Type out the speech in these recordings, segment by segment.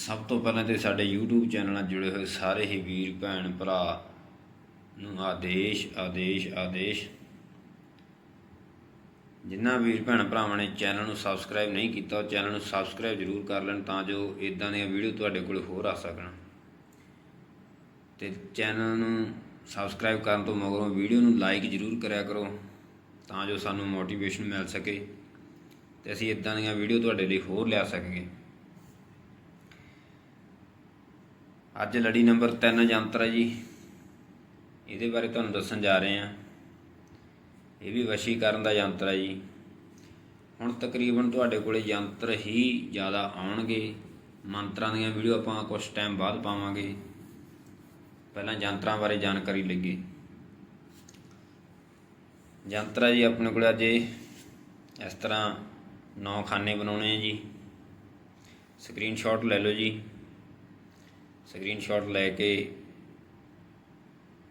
ਸਭ ਤੋਂ ਪਹਿਲਾਂ ਤੇ ਸਾਡੇ YouTube ਚੈਨਲ ਨਾਲ ਜੁੜੇ ਹੋਏ ਸਾਰੇ ਹੀ ਵੀਰ, ਭੈਣ, ਭਰਾ ਨੂੰ ਆਦੇਸ਼ ਆਦੇਸ਼ ਆਦੇਸ਼। ਜਿਨ੍ਹਾਂ ਵੀਰ, ਭੈਣ, ਭਰਾਵਾਂ ਨੇ ਚੈਨਲ ਨੂੰ ਸਬਸਕ੍ਰਾਈਬ ਨਹੀਂ ਕੀਤਾ, ਉਹ ਚੈਨਲ ਨੂੰ ਸਬਸਕ੍ਰਾਈਬ ਜ਼ਰੂਰ ਕਰ ਲੈਣ ਤਾਂ ਜੋ ਇਦਾਂ ਦੀਆਂ ਵੀਡੀਓ ਤੁਹਾਡੇ ਕੋਲ ਹੋਰ ਆ ਸਕਣ। ਤੇ ਚੈਨਲ ਨੂੰ ਸਬਸਕ੍ਰਾਈਬ ਕਰਨ ਤੋਂ ਮਗਰੋਂ ਵੀਡੀਓ ਨੂੰ ਲਾਈਕ ਜ਼ਰੂਰ ਕਰਿਆ ਕਰੋ ਤਾਂ ਜੋ ਸਾਨੂੰ ਮੋਟੀਵੇਸ਼ਨ ਮਿਲ ਸਕੇ ਤੇ ਅਸੀਂ ਇਦਾਂ ਦੀਆਂ ਵੀਡੀਓ ਤੁਹਾਡੇ ਲਈ ਹੋਰ ਲਿਆ ਸਕੀਏ। ਅੱਜ ਲੜੀ ਨੰਬਰ 3 ਯੰਤਰ ਹੈ ਜੀ। ਇਹਦੇ ਬਾਰੇ ਤੁਹਾਨੂੰ ਦੱਸਣ ਜਾ ਰਹੇ ਹਾਂ ਇਹ ਵੀ ਵਸ਼ੀਕਰਨ ਦਾ ਯੰਤਰ ਹੈ ਜੀ। ਹੁਣ ਤਕਰੀਬਨ ਤੁਹਾਡੇ ਕੋਲੇ ਯੰਤਰ ਹੀ ਜ਼ਿਆਦਾ ਆਉਣਗੇ। ਮੰਤਰਾਂ ਦੀਆਂ ਵੀਡੀਓ ਆਪਾਂ ਕੁਝ ਟਾਈਮ ਬਾਅਦ ਪਾਵਾਂਗੇ। ਪਹਿਲਾਂ ਯੰਤਰਾਂ ਬਾਰੇ ਜਾਣਕਾਰੀ ਲਈਏ। ਯੰਤਰ ਹੈ ਜੀ ਆਪਣੇ ਕੋਲ ਅੱਜ ਇਸ ਤਰ੍ਹਾਂ ਨੌ ਖਾਨੇ ਬਣਾਉਣੇ ਆ ਜੀ। ਸਕਰੀਨਸ਼ਾਟ ਲੈ ਲਓ ਜੀ। ਸਕਰੀਨਸ਼ਾਟ ਲੈ ਕੇ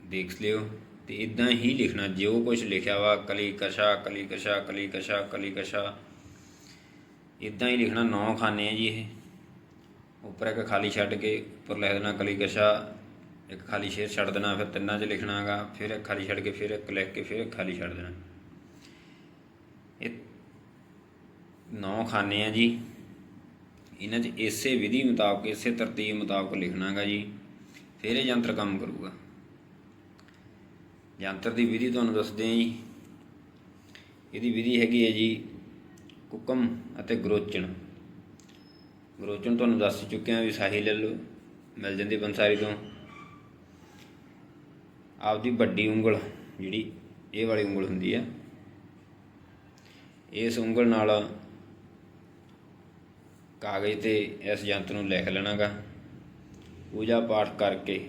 ਦੇਖ ਲਿਓ ਤੇ ਇਦਾਂ ਹੀ ਲਿਖਣਾ, ਜੋ ਕੁਝ ਲਿਖਿਆ ਵਾ, ਕਲੀ ਕਸ਼ਾ ਕਲੀ ਕਸ਼ਾ ਕਲੀ ਕਸ਼ਾ ਕਲੀ ਕਸ਼ਾ। ਇਦਾਂ ਹੀ ਲਿਖਣਾ, ਨੌ ਖਾਨੇ ਆ ਜੀ ਇਹ। ਉੱਪਰ ਇੱਕ ਖਾਲੀ ਛੱਡ ਕੇ ਉੱਪਰ ਲਿਖ ਦੇਣਾ ਕਲੀ ਕਸ਼ਾ, ਇੱਕ ਖਾਲੀ ਸ਼ੇਰ ਛੱਡ ਦੇਣਾ, ਫਿਰ ਤਿੰਨਾਂ 'ਚ ਲਿਖਣਾਗਾ ਫਿਰ ਇੱਕ ਖਾਲੀ ਛੱਡ ਕੇ, ਫਿਰ ਇੱਕ ਲਿਖ ਕੇ, ਫਿਰ ਇੱਕ ਖਾਲੀ ਛੱਡ ਦੇਣਾ। ਇਹ ਨੌ ਖਾਨੇ ਆ ਜੀ। ਇਹਨਾਂ 'ਚ ਇਸੇ ਵਿਧੀ ਮੁਤਾਬਕ, ਇਸੇ ਤਰਤੀਬ ਮੁਤਾਬਕ ਲਿਖਣਾਗਾ ਜੀ। ਫਿਰ ਇਹ ਯੰਤਰ ਕੰਮ ਕਰੂਗਾ। ਯੰਤਰ ਦੀ ਵਿਧੀ ਤੁਹਾਨੂੰ ਦੱਸਦੇ ਹਾਂ ਜੀ। ਇਹਦੀ ਵਿਧੀ ਹੈਗੀ ਹੈ ਜੀ ਕੁਕਮ ਅਤੇ ਗਰੋਚਣ। ਗਰੋਚਣ ਤੁਹਾਨੂੰ ਦੱਸ ਚੁੱਕਿਆ ਵੀ ਸਾਹੀ ਲੈ ਲਓ, ਮਿਲ ਜਾਂਦੀ ਬੰਸਾਰੀ ਤੋਂ। ਆਪਦੀ ਵੱਡੀ ਉਂਗਲ, ਜਿਹੜੀ ਇਹ ਵਾਲੀ ਉਂਗਲ ਹੁੰਦੀ ਆ। ਇਸ ਉਂਗਲ ਨਾਲ ਕਾਗਜ਼ ਤੇ ਇਸ ਯੰਤਰ ਨੂੰ ਲਿਖ ਲੈਣਾਗਾ। ਪੂਜਾ ਪਾਠ ਕਰਕੇ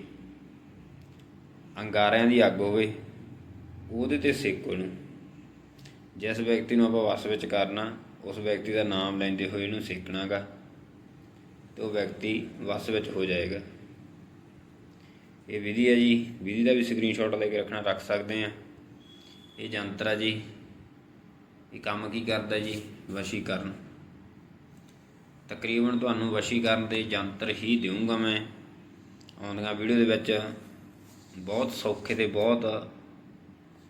ਅੰਗਾਰਿਆਂ ਦੀ ਅੱਗ ਹੋਵੇ, ਉਹਦੇ ਤੇ ਸੇਕੋ ਨੂੰ ਜਿਸ ਵਿਅਕਤੀ ਨੂੰ ਆਪਾਂ ਵਸ ਵਿੱਚ ਕਰਨਾ, ਉਸ ਵਿਅਕਤੀ ਦਾ ਨਾਮ ਲੈਂਦੇ ਹੋਏ ਇਹਨੂੰ ਸੇਕਣਾਗਾ ਤੇ ਉਹ ਵਿਅਕਤੀ ਵਸ ਵਿੱਚ ਹੋ ਜਾਏਗਾ। ਇਹ ਵਿਧੀ ਹੈ ਜੀ, ਵਿਧੀ ਦਾ ਵੀ ਸਕਰੀਨਸ਼ਾਟ ਲੈ ਕੇ ਰੱਖਣਾ ਰੱਖ ਸਕਦੇ ਆ ਇਹ ਯੰਤਰ ਆ ਜੀ, ਇਹ ਕੰਮ ਕੀ ਕਰਦਾ ਜੀ? ਵਸ਼ੀਕਰਨ। ਤਕਰੀਬਨ ਤੁਹਾਨੂੰ ਵਸ਼ੀਕਰਨ ਦੇ ਯੰਤਰ ਹੀ ਦੇਵਾਂਗਾ ਮੈਂ। ਆਉਂਦੀਆਂ ਵੀਡੀਓ ਦੇ ਵਿੱਚ ਬਹੁਤ ਸੌਖੇ ਤੇ ਬਹੁਤ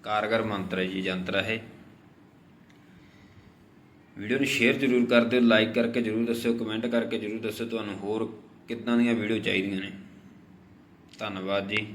ਕਾਰਗਰ ਮੰਤਰ ਹੈ ਜੀ ਯੰਤਰ ਇਹ। ਵੀਡੀਓ ਨੂੰ ਸ਼ੇਅਰ ਜ਼ਰੂਰ ਕਰ ਦਿਓ, ਲਾਈਕ ਕਰਕੇ ਜ਼ਰੂਰ ਦੱਸਿਓ, ਕਮੈਂਟ ਕਰਕੇ ਜ਼ਰੂਰ ਦੱਸਿਓ, ਤੁਹਾਨੂੰ ਹੋਰ ਕਿੱਦਾਂ ਦੀਆਂ ਵੀਡੀਓ ਚਾਹੀਦੀਆਂ ਨੇ। ਧੰਨਵਾਦ ਜੀ।